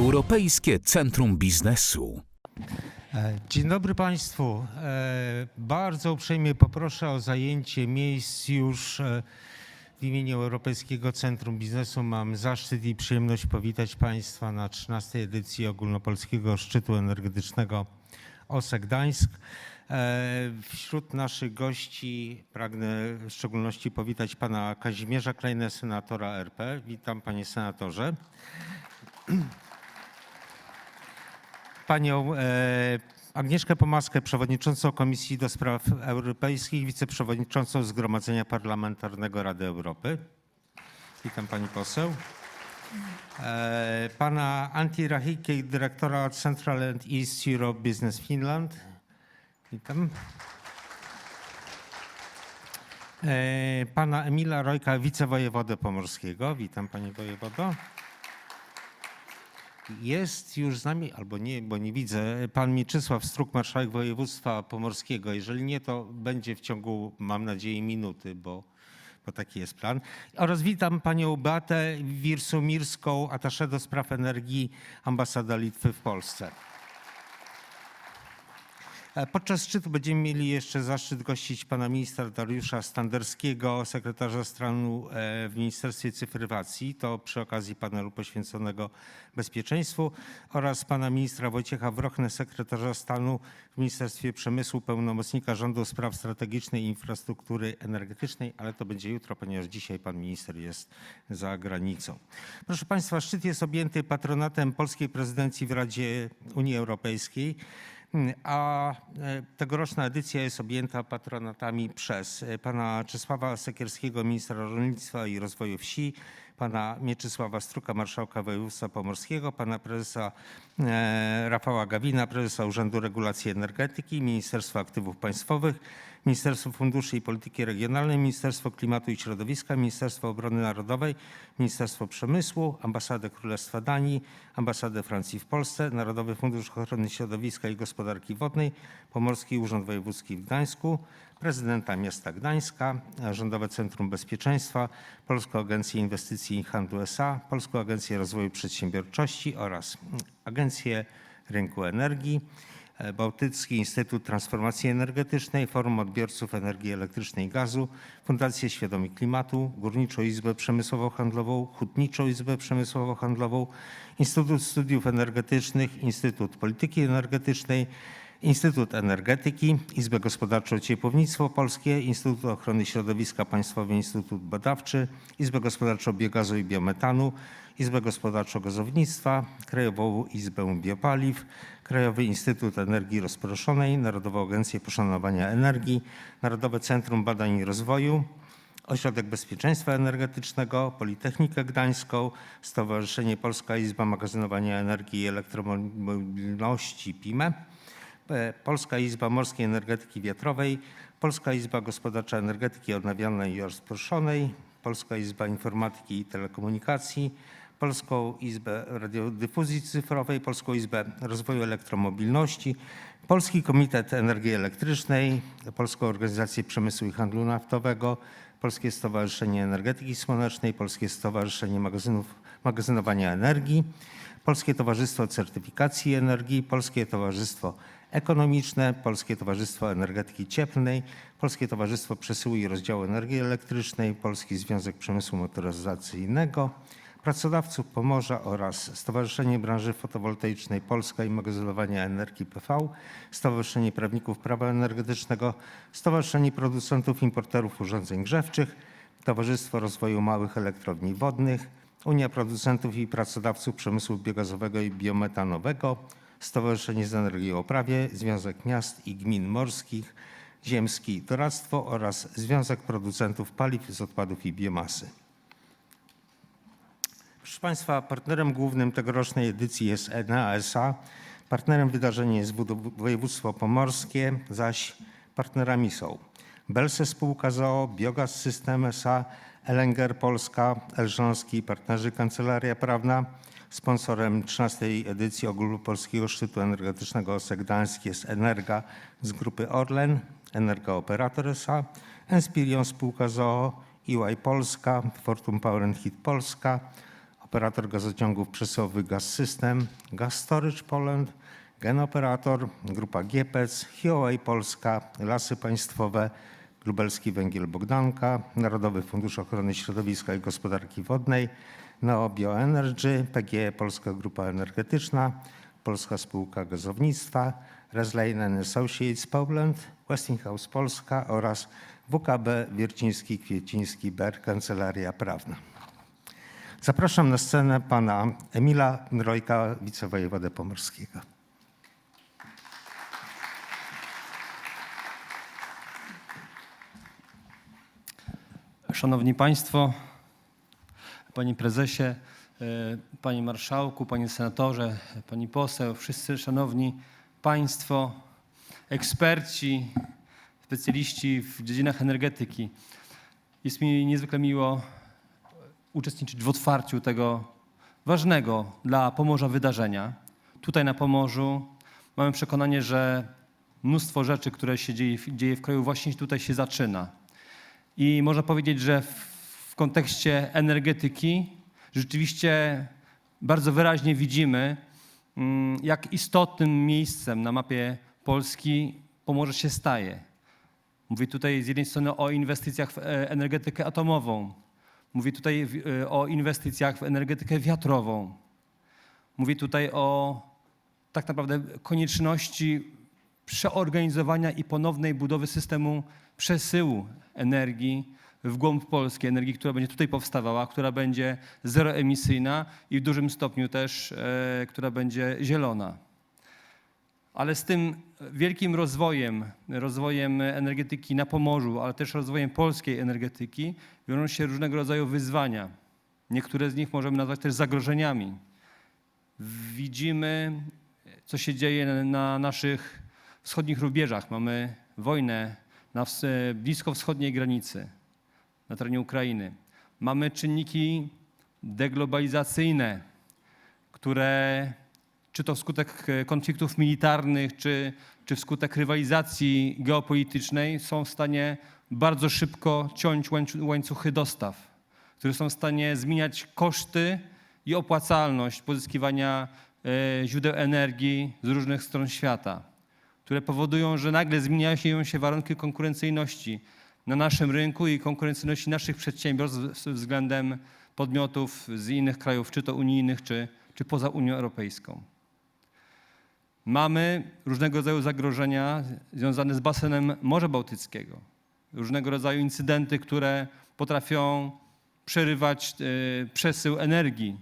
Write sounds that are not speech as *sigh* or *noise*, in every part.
Europejskie Centrum Biznesu. E, Dzień dobry Państwu. E, Bardzo uprzejmie poproszę o zajęcie miejsc już e, w imieniu Europejskiego Centrum Biznesu. Mam zaszczyt i przyjemność powitać Państwa na 13. edycji ogólnopolskiego szczytu energetycznego OSE Gdańsk. Wśród naszych gości pragnę w szczególności powitać pana Kazimierza Klejnę, senatora RP. Witam panie senatorze. Panią e, Agnieszkę Pomaskę, przewodniczącą Komisji do Spraw Europejskich, wiceprzewodniczącą Zgromadzenia Parlamentarnego Rady Europy. Witam pani poseł. E, pana Antti Rahike, dyrektora Central and East Europe Business Finland. Witam. E, pana Emila Rojka, wicewojewodę pomorskiego. Witam panie wojewodo. Jest już z nami, albo nie, bo nie widzę, pan Mieczysław Struk, marszałek województwa pomorskiego. Jeżeli nie, to będzie w ciągu, mam nadzieję, minuty, bo, bo taki jest plan. Oraz witam panią Beatę Wirsumirską, ataszę do spraw energii, ambasada Litwy w Polsce. E, Podczas szczytu będziemy mieli jeszcze zaszczyt gościć pana ministra Dariusza Standerskiego, sekretarza stanu e, w Ministerstwie Cyfrywacji, to przy okazji panelu poświęconego bezpieczeństwu oraz pana ministra Wojciecha Wrochnę, sekretarza stanu w Ministerstwie Przemysłu, pełnomocnika rządu spraw strategicznej i infrastruktury energetycznej, ale to będzie jutro, ponieważ dzisiaj pan minister jest za granicą. Proszę państwa, szczyt jest objęty patronatem polskiej prezydencji w Radzie Unii Europejskiej. A e, tegoroczna edycja jest objęta patronatami przez e, pana Czesława Sekierskiego, ministra rolnictwa i rozwoju wsi, pana Mieczysława Struka, marszałka województwa pomorskiego, pana prezesa e, Rafała Gawina, prezesa Urzędu Regulacji Energetyki, Ministerstwa Aktywów Państwowych, Ministerstwo Funduszy i Polityki Regionalnej, Ministerstwo Klimatu i Środowiska, Ministerstwo Obrony Narodowej, Ministerstwo Przemysłu, Ambasadę Królestwa Danii, Ambasadę Francji w Polsce, Narodowy Fundusz Ochrony Środowiska i Gospodarki Wodnej, Pomorski Urząd Wojewódzki w Gdańsku, prezydenta miasta Gdańska, Rządowe Centrum Bezpieczeństwa, Polską Agencję Inwestycji i Handlu SA, Polską Agencję Rozwoju Przedsiębiorczości oraz Agencję Rynku Energii. Bałtycki Instytut Transformacji Energetycznej, Forum Odbiorców Energii Elektrycznej i Gazu, Fundację Świadomi Klimatu, Górniczą Izbę Przemysłowo-Handlową, Hutniczą Izbę Przemysłowo-Handlową, Instytut Studiów Energetycznych, Instytut Polityki Energetycznej, Instytut Energetyki, Izbę Gospodarczą Ciepłownictwo Polskie, Instytut Ochrony Środowiska Państwowy Instytut Badawczy, Izbę Gospodarczą Biogazu i Biometanu, Izbę Gospodarczą Gazownictwa, Krajową Izbę Biopaliw, Krajowy Instytut Energii Rozproszonej, Narodową Agencję Poszanowania Energii, Narodowe Centrum Badań i Rozwoju, Ośrodek Bezpieczeństwa Energetycznego, Politechnikę Gdańską, Stowarzyszenie Polska Izba Magazynowania Energii i Elektromobilności PIME, Polska Izba Morskiej Energetyki Wiatrowej, Polska Izba Gospodarcza Energetyki Odnawialnej i Rozproszonej, Polska Izba Informatyki i Telekomunikacji, Polską Izbę Radiodifuzji Cyfrowej, Polską Izbę Rozwoju Elektromobilności, Polski Komitet Energii Elektrycznej, Polską Organizację Przemysłu i Handlu Naftowego, Polskie Stowarzyszenie Energetyki Słonecznej, Polskie Stowarzyszenie Magazynów, Magazynowania Energii, Polskie Towarzystwo Certyfikacji Energii, Polskie Towarzystwo Ekonomiczne, Polskie Towarzystwo Energetyki Cieplnej, Polskie Towarzystwo Przesyłu i Rozdziału Energii Elektrycznej, Polski Związek Przemysłu Motoryzacyjnego, Pracodawców Pomorza oraz Stowarzyszenie Branży Fotowoltaicznej Polska i Magazynowania Energii PV, Stowarzyszenie Prawników Prawa Energetycznego, Stowarzyszenie Producentów Importerów Urządzeń Grzewczych, Towarzystwo Rozwoju Małych Elektrowni Wodnych, Unia Producentów i Pracodawców Przemysłu Biogazowego i Biometanowego, Stowarzyszenie z Energii o Prawie, Związek Miast i Gmin Morskich, Ziemski Doradztwo oraz Związek Producentów Paliw z Odpadów i Biomasy. Proszę Państwa, partnerem głównym tegorocznej edycji jest ENA SA. Partnerem wydarzenia jest wód- województwo pomorskie, zaś partnerami są Belse Spółka ZOO, Biogaz System SA, Elenger Polska, Elżąski, partnerzy Kancelaria Prawna. Sponsorem 13. edycji Ogólnopolskiego Szczytu Energetycznego OSE Gdańsk jest Energa z grupy Orlen, Energa Operator SA, Enspirion Spółka ZOO, EY Polska, Fortum Power and Heat Polska, operator gazociągów przesyłowych Gaz System, Gas Storage Poland, Genoperator, Grupa GPEC, Huawei Polska, Lasy Państwowe, Lubelski Węgiel Bogdanka, Narodowy Fundusz Ochrony Środowiska i Gospodarki Wodnej, Neo Bioenergy, PGE Polska Grupa Energetyczna, Polska Spółka Gazownictwa, Reslane Associates Poland, Westinghouse Polska oraz WKB Wierciński Kwieciński BER Kancelaria Prawna. Zapraszam na scenę pana Emila Mrojka, wicewojewodę pomorskiego. Szanowni Państwo, Panie Prezesie, e, Panie Marszałku, Panie Senatorze, Pani Poseł, wszyscy Szanowni Państwo, eksperci, specjaliści w dziedzinach energetyki. Jest mi niezwykle miło uczestniczyć w otwarciu tego ważnego dla Pomorza wydarzenia. Tutaj na Pomorzu mamy przekonanie, że mnóstwo rzeczy, które się dzieje, dzieje w kraju, właśnie tutaj się zaczyna. I można powiedzieć, że w, kontekście energetyki rzeczywiście bardzo wyraźnie widzimy, mm, jak istotnym miejscem na mapie Polski Pomorze się staje. Mówię tutaj z jednej strony o inwestycjach w e, energetykę atomową. Mówię tutaj e, o inwestycjach w energetykę wiatrową. Mówię tutaj o tak naprawdę konieczności przeorganizowania i ponownej budowy systemu przesyłu energii w głąb Polski, energii, która będzie tutaj powstawała, która będzie zeroemisyjna i w dużym stopniu też, e, która będzie zielona. Ale z tym wielkim rozwojem, rozwojem energetyki na Pomorzu, ale też rozwojem polskiej energetyki, wiążą się różnego rodzaju wyzwania. Niektóre z nich możemy nazwać też zagrożeniami. Widzimy, co się dzieje na- na naszych wschodnich rubieżach. Mamy wojnę na ws- blisko wschodniej granicy, na terenie Ukrainy. Mamy czynniki deglobalizacyjne, które czy to wskutek e, konfliktów militarnych, czy, czy wskutek rywalizacji geopolitycznej są w stanie bardzo szybko ciąć łańcu- łańcuchy dostaw, które są w stanie zmieniać koszty i opłacalność pozyskiwania e, źródeł energii z różnych stron świata, które powodują, że nagle zmieniają się warunki konkurencyjności na naszym rynku i konkurencyjności naszych przedsiębiorstw względem podmiotów z innych krajów, czy to unijnych, czy, czy poza Unią Europejską. Mamy różnego rodzaju zagrożenia związane z basenem Morza Bałtyckiego. Różnego rodzaju incydenty, które potrafią przerywać e, przesył energii,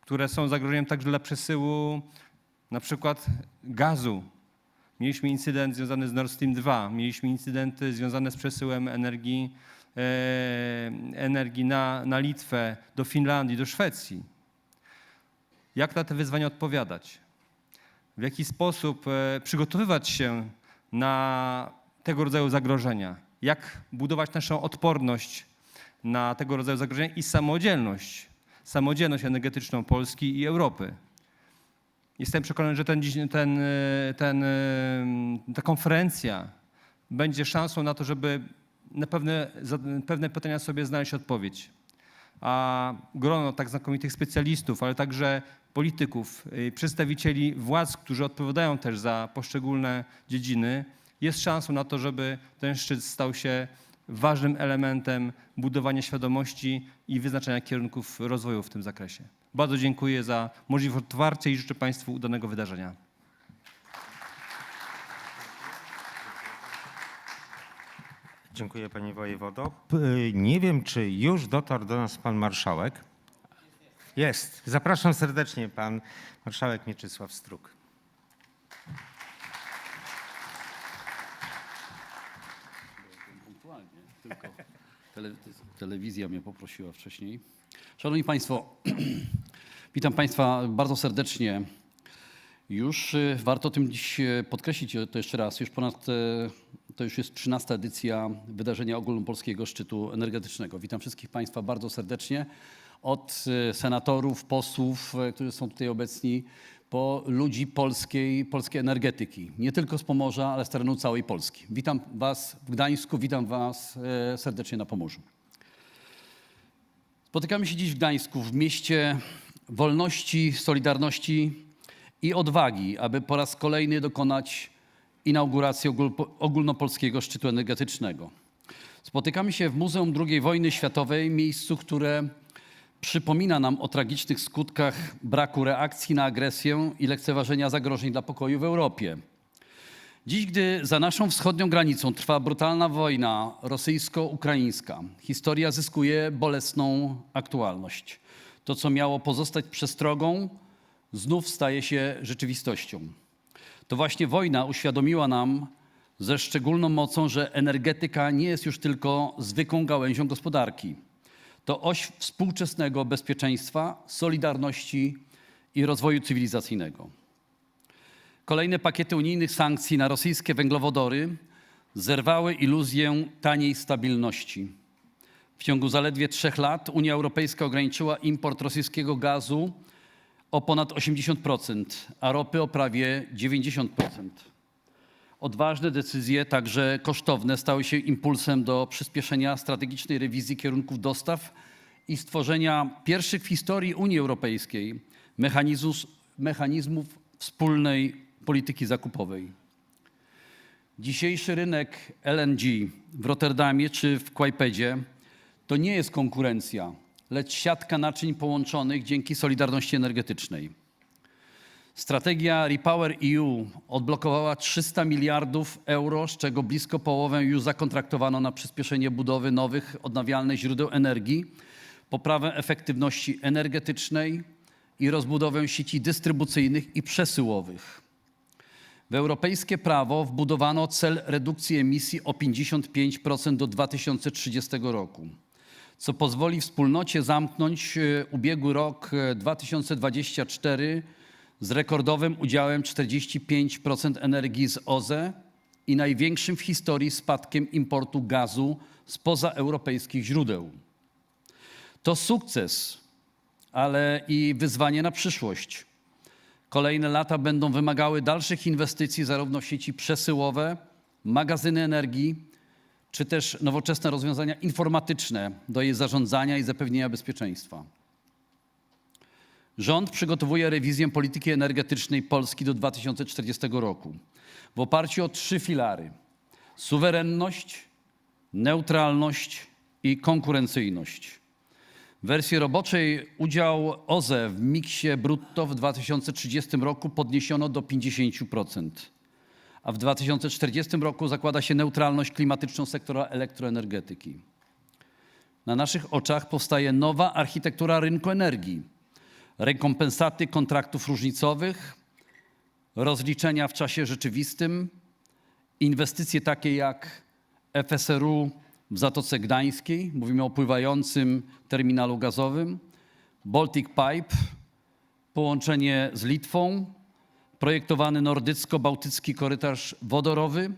które są zagrożeniem także dla przesyłu na przykład gazu. Mieliśmy incydent związany z Nord Stream 2, mieliśmy incydenty związane z przesyłem energii, e, energii na, na Litwę, do Finlandii, do Szwecji. Jak na te wyzwania odpowiadać? w jaki sposób e, przygotowywać się na tego rodzaju zagrożenia, jak budować naszą odporność na tego rodzaju zagrożenia i samodzielność, samodzielność energetyczną Polski i Europy. Jestem przekonany, że ten, ten, e, ten, e, ta konferencja będzie szansą na to, żeby na pewne, pewne pytania sobie znaleźć odpowiedź a grono tak znakomitych specjalistów, ale także polityków, y, przedstawicieli władz, którzy odpowiadają też za poszczególne dziedziny, jest szansą na to, żeby ten szczyt stał się ważnym elementem budowania świadomości i wyznaczania kierunków rozwoju w tym zakresie. Bardzo dziękuję za możliwość otwarcia i życzę Państwu udanego wydarzenia. Dziękuję panie wojewodo. P- Nie wiem, czy już dotarł do nas pan marszałek. Jest. Zapraszam serdecznie pan marszałek Mieczysław Struk. punktualnie, tylko tele, telewizja mnie poprosiła wcześniej. Szanowni Państwo, *clears throat* witam Państwa bardzo serdecznie. Już y, warto tym dziś y, podkreślić to jeszcze raz, już ponad, y, to już jest 13 edycja wydarzenia ogólnopolskiego szczytu energetycznego. Witam wszystkich Państwa bardzo serdecznie, od y, senatorów, posłów, y, którzy są tutaj obecni, po ludzi polskiej, polskiej energetyki. Nie tylko z Pomorza, ale z terenu całej Polski. Witam Was w Gdańsku, witam Was e, serdecznie na Pomorzu. Spotykamy się dziś w Gdańsku, w mieście wolności, solidarności i odwagi, aby po raz kolejny dokonać inauguracji ogól- ogólnopolskiego szczytu energetycznego. Spotykamy się w Muzeum II wojny światowej, miejscu, które przypomina nam o tragicznych skutkach braku reakcji na agresję i lekceważenia zagrożeń dla pokoju w Europie. Dziś, gdy za naszą wschodnią granicą trwa brutalna wojna rosyjsko-ukraińska, historia zyskuje bolesną aktualność. To, co miało pozostać przestrogą, znów staje się rzeczywistością. To właśnie wojna uświadomiła nam ze szczególną mocą, że energetyka nie jest już tylko zwykłą gałęzią gospodarki. To oś współczesnego bezpieczeństwa, solidarności i rozwoju cywilizacyjnego. Kolejne pakiety unijnych sankcji na rosyjskie węglowodory zerwały iluzję taniej stabilności. W ciągu zaledwie trzech lat Unia Europejska ograniczyła import rosyjskiego gazu o ponad 80%, a ropy o prawie 90%. Odważne decyzje, także kosztowne, stały się impulsem do przyspieszenia strategicznej rewizji kierunków dostaw i stworzenia pierwszych w historii Unii Europejskiej mechanizmów, wspólnej polityki zakupowej. Dzisiejszy rynek LNG w Rotterdamie czy w Kłajpedzie to nie jest konkurencja, lecz siatka naczyń połączonych dzięki solidarności energetycznej. Strategia Repower EU odblokowała 300 miliardów euro, z czego blisko połowę już zakontraktowano na przyspieszenie budowy nowych odnawialnych źródeł energii, poprawę efektywności energetycznej i rozbudowę sieci dystrybucyjnych i przesyłowych. W europejskie prawo wbudowano cel redukcji emisji o 55% do 2030 roku, co pozwoli wspólnocie zamknąć e, ubiegły rok e, 2024 z rekordowym udziałem 45% energii z OZE i największym w historii spadkiem importu gazu spoza europejskich źródeł. To sukces, ale i wyzwanie na przyszłość. Kolejne lata będą wymagały dalszych inwestycji zarówno w sieci przesyłowe, magazyny energii, czy też nowoczesne rozwiązania informatyczne do jej zarządzania i zapewnienia bezpieczeństwa. Rząd przygotowuje rewizję polityki energetycznej Polski do 2040 roku w oparciu o trzy filary: suwerenność, neutralność i konkurencyjność. W wersji roboczej udział OZE w miksie brutto w 2030 roku podniesiono do 50%, a w 2040 roku zakłada się neutralność klimatyczną sektora elektroenergetyki. Na naszych oczach powstaje nowa architektura rynku energii, rekompensaty kontraktów różnicowych, rozliczenia w czasie rzeczywistym, inwestycje takie jak FSRU w Zatoce Gdańskiej, mówimy o pływającym terminalu gazowym, Baltic Pipe, połączenie z Litwą, projektowany nordycko-bałtycki korytarz wodorowy,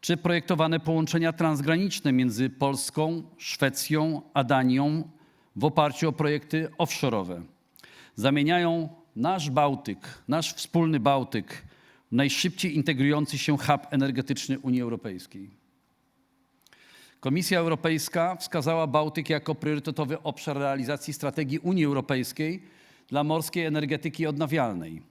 czy projektowane połączenia transgraniczne między Polską, Szwecją a Danią w oparciu o projekty offshore'owe. Zamieniają nasz Bałtyk, nasz wspólny Bałtyk w najszybciej integrujący się hub energetyczny Unii Europejskiej. Komisja Europejska wskazała Bałtyk jako priorytetowy obszar realizacji strategii Unii Europejskiej dla morskiej energetyki odnawialnej.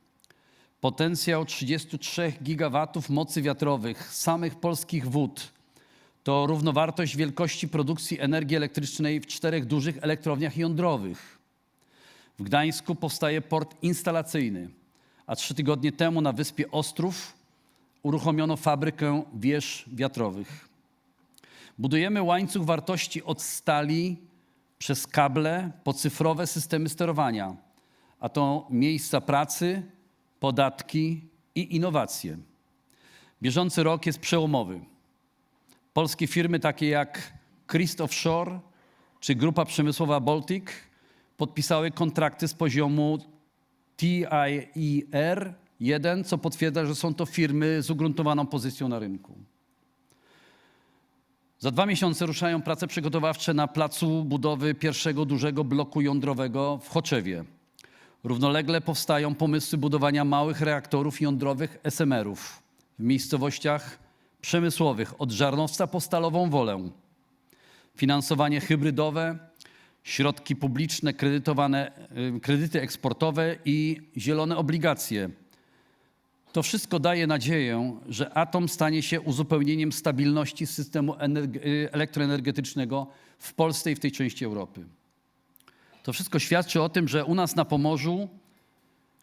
Potencjał 33 gigawatów mocy wiatrowych samych polskich wód to równowartość wielkości produkcji energii elektrycznej w czterech dużych elektrowniach jądrowych. W Gdańsku powstaje port instalacyjny, a trzy tygodnie temu na wyspie Ostrów uruchomiono fabrykę wież wiatrowych. Budujemy łańcuch wartości od stali przez kable po cyfrowe systemy sterowania, a to miejsca pracy, podatki i innowacje. Bieżący rok jest przełomowy. Polskie firmy takie jak Christ Offshore czy Grupa Przemysłowa Baltic podpisały kontrakty z poziomu TIER 1, co potwierdza, że są to firmy z ugruntowaną pozycją na rynku. Za dwa miesiące ruszają prace przygotowawcze na placu budowy pierwszego dużego bloku jądrowego w Choczewie. Równolegle powstają pomysły budowania małych reaktorów jądrowych SMR-ów w miejscowościach przemysłowych od Żarnowca po Stalową Wolę. Finansowanie hybrydowe, środki publiczne, kredytowane, y, kredyty eksportowe i zielone obligacje. To wszystko daje nadzieję, że atom stanie się uzupełnieniem stabilności systemu y, elektroenergetycznego w Polsce i w tej części Europy. To wszystko świadczy o tym, że u nas na Pomorzu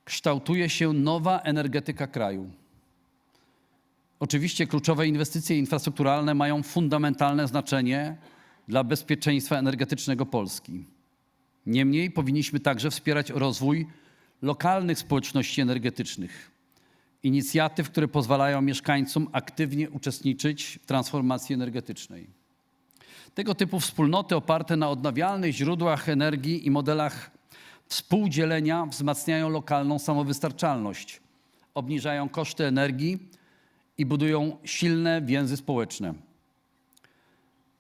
kształtuje się nowa energetyka kraju. Oczywiście kluczowe inwestycje infrastrukturalne mają fundamentalne znaczenie dla bezpieczeństwa energetycznego Polski. Niemniej powinniśmy także wspierać rozwój lokalnych społeczności energetycznych, inicjatyw, które pozwalają mieszkańcom aktywnie uczestniczyć w transformacji energetycznej. Tego typu wspólnoty oparte na odnawialnych źródłach energii i modelach współdzielenia wzmacniają lokalną samowystarczalność, obniżają koszty energii i budują silne więzy społeczne.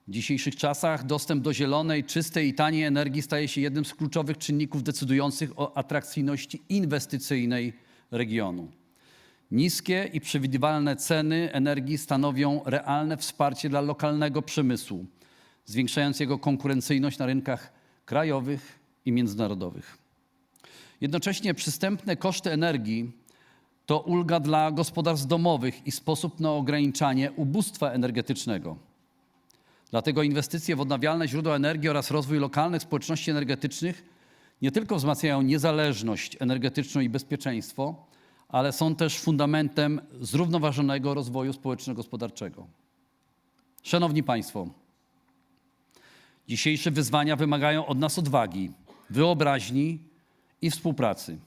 W dzisiejszych czasach dostęp do zielonej, czystej i taniej energii staje się jednym z kluczowych czynników decydujących o atrakcyjności inwestycyjnej regionu. Niskie i przewidywalne ceny energii stanowią realne wsparcie dla lokalnego przemysłu, zwiększając jego konkurencyjność na rynkach krajowych i międzynarodowych. Jednocześnie przystępne koszty energii to ulga dla gospodarstw domowych i sposób na ograniczanie ubóstwa energetycznego. Dlatego inwestycje w odnawialne źródła energii oraz rozwój lokalnych społeczności energetycznych nie tylko wzmacniają niezależność energetyczną i bezpieczeństwo, ale są też fundamentem zrównoważonego rozwoju społeczno-gospodarczego. Szanowni Państwo, dzisiejsze wyzwania wymagają od nas odwagi, wyobraźni i współpracy.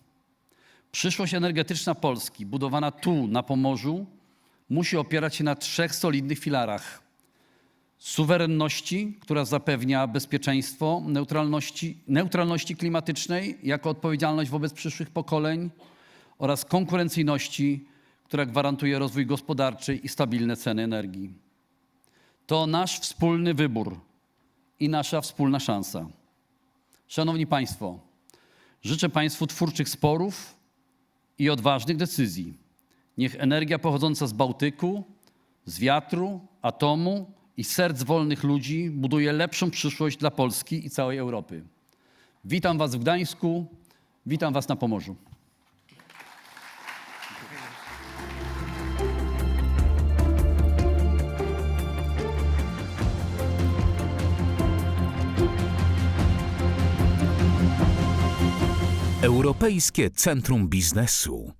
Przyszłość energetyczna Polski, budowana tu, na Pomorzu, musi opierać się na trzech solidnych filarach: suwerenności, która zapewnia bezpieczeństwo, neutralności, neutralności klimatycznej jako odpowiedzialność wobec przyszłych pokoleń oraz konkurencyjności, która gwarantuje rozwój gospodarczy i stabilne ceny energii. To nasz wspólny wybór i nasza wspólna szansa. Szanowni Państwo, życzę Państwu twórczych sporów i odważnych decyzji. Niech energia pochodząca z Bałtyku, z wiatru, atomu i serc wolnych ludzi buduje lepszą przyszłość dla Polski i całej Europy. Witam Was w Gdańsku, witam Was na Pomorzu. Europejskie Centrum Biznesu.